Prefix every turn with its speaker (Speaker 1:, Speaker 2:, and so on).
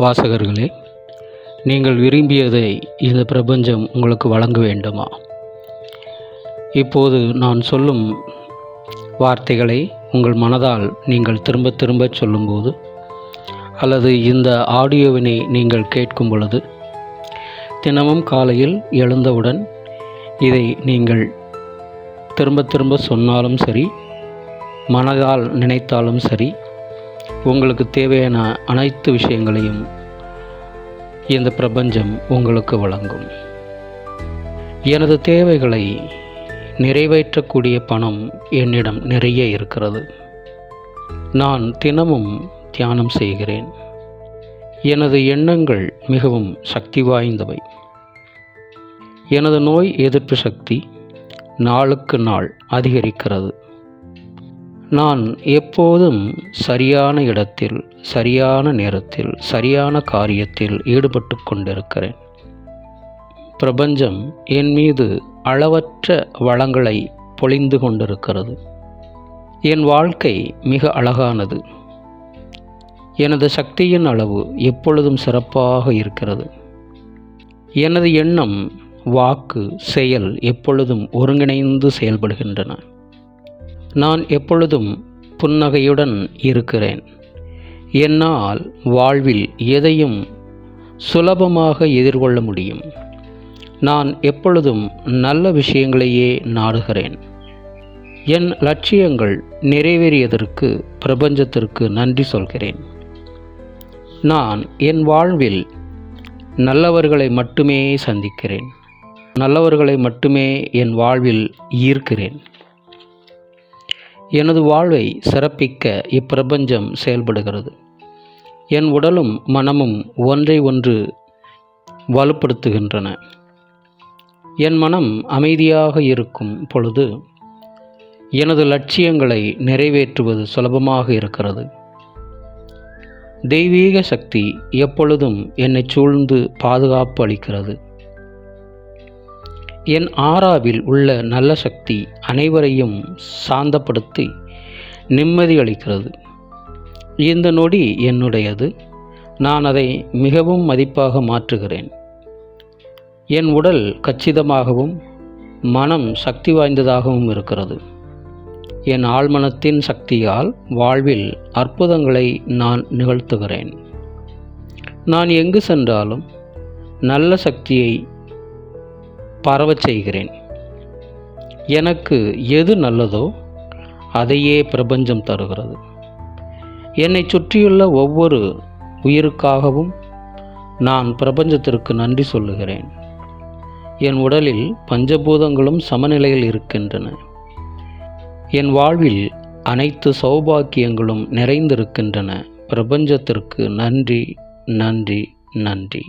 Speaker 1: வாசகர்களே நீங்கள் விரும்பியதை இந்த பிரபஞ்சம் உங்களுக்கு வழங்க வேண்டுமா? இப்போது நான் சொல்லும் வார்த்தைகளை உங்கள் மனதால் நீங்கள் திரும்ப திரும்ப சொல்லும்போது அல்லது இந்த ஆடியோவினை நீங்கள் கேட்கும் பொழுது தினமும் காலையில் எழுந்தவுடன் இதை நீங்கள் திரும்ப திரும்ப சொன்னாலும் சரி மனதால் நினைத்தாலும் சரி உங்களுக்கு தேவையான அனைத்து விஷயங்களையும் இந்த பிரபஞ்சம் உங்களுக்கு வழங்கும். எனது தேவைகளை நிறைவேற்றக்கூடிய பணம் என்னிடம் நிறைய இருக்கிறது. நான் தினமும் தியானம் செய்கிறேன். எனது எண்ணங்கள் மிகவும் சக்தி வாய்ந்தவை. எனது நோய் எதிர்ப்பு சக்தி நாளுக்கு நாள் அதிகரிக்கிறது. நான் எப்போதும் சரியான இடத்தில் சரியான நேரத்தில் சரியான காரியத்தில் ஈடுபட்டு கொண்டிருக்கிறேன். பிரபஞ்சம் என் மீது அளவற்ற வளங்களை பொழிந்து கொண்டிருக்கிறது. என் வாழ்க்கை மிக அழகானது. எனது சக்தியின் அளவு எப்பொழுதும் சிறப்பாக இருக்கிறது. எனது எண்ணம் வாக்கு செயல் எப்பொழுதும் ஒருங்கிணைந்து செயல்படுகின்றன. நான் எப்பொழுதும் புன்னகையுடன் இருக்கிறேன். என்னால் வாழ்வில் எதையும் சுலபமாக எதிர்கொள்ள முடியும். நான் எப்பொழுதும் நல்ல விஷயங்களையே நாடுகிறேன். என் லட்சியங்கள் நிறைவேறியதற்கு பிரபஞ்சத்திற்கு நன்றி சொல்கிறேன். நான் என் வாழ்வில் நல்லவர்களை மட்டுமே சந்திக்கிறேன். நல்லவர்களை மட்டுமே என் வாழ்வில் ஈர்க்கிறேன். எனது வாழ்வை சிறப்பிக்க இப்பிரபஞ்சம் செயல்படுகிறது. என் உடலும் மனமும் ஒன்றை ஒன்று வலுப்படுத்துகின்றன. என் மனம் அமைதியாக இருக்கும் பொழுது எனது லட்சியங்களை நிறைவேற்றுவது சுலபமாக இருக்கிறது. தெய்வீக சக்தி எப்பொழுதும் என்னை சூழ்ந்து பாதுகாப்பு அளிக்கிறது. என் ஆறாவில் உள்ள நல்ல சக்தி அனைவரையும் சாந்தப்படுத்தி நிம்மதி அளிக்கிறது. இந்த நொடி என்னுடையது. நான் அதை மிகவும் மதிப்பாக மாற்றுகிறேன். என் உடல் கச்சிதமாகவும் மனம் சக்தி வாய்ந்ததாகவும் இருக்கிறது. என் ஆழ்மனத்தின் சக்தியால் வாழ்வில் அற்புதங்களை நான் நிகழ்த்துகிறேன். நான் எங்கு சென்றாலும் நல்ல சக்தியை பரவச் செய்கிறேன். எனக்கு எது நல்லதோ அதையே பிரபஞ்சம் தருகிறது. என்னை சுற்றியுள்ள ஒவ்வொரு உயிருக்காகவும் நான் பிரபஞ்சத்திற்கு நன்றி சொல்லுகிறேன். என் உடலில் பஞ்சபூதங்களும் சமநிலையில் இருக்கின்றன. என் வாழ்வில் அனைத்து சௌபாக்கியங்களும் நிறைந்திருக்கின்றன. பிரபஞ்சத்திற்கு நன்றி நன்றி நன்றி.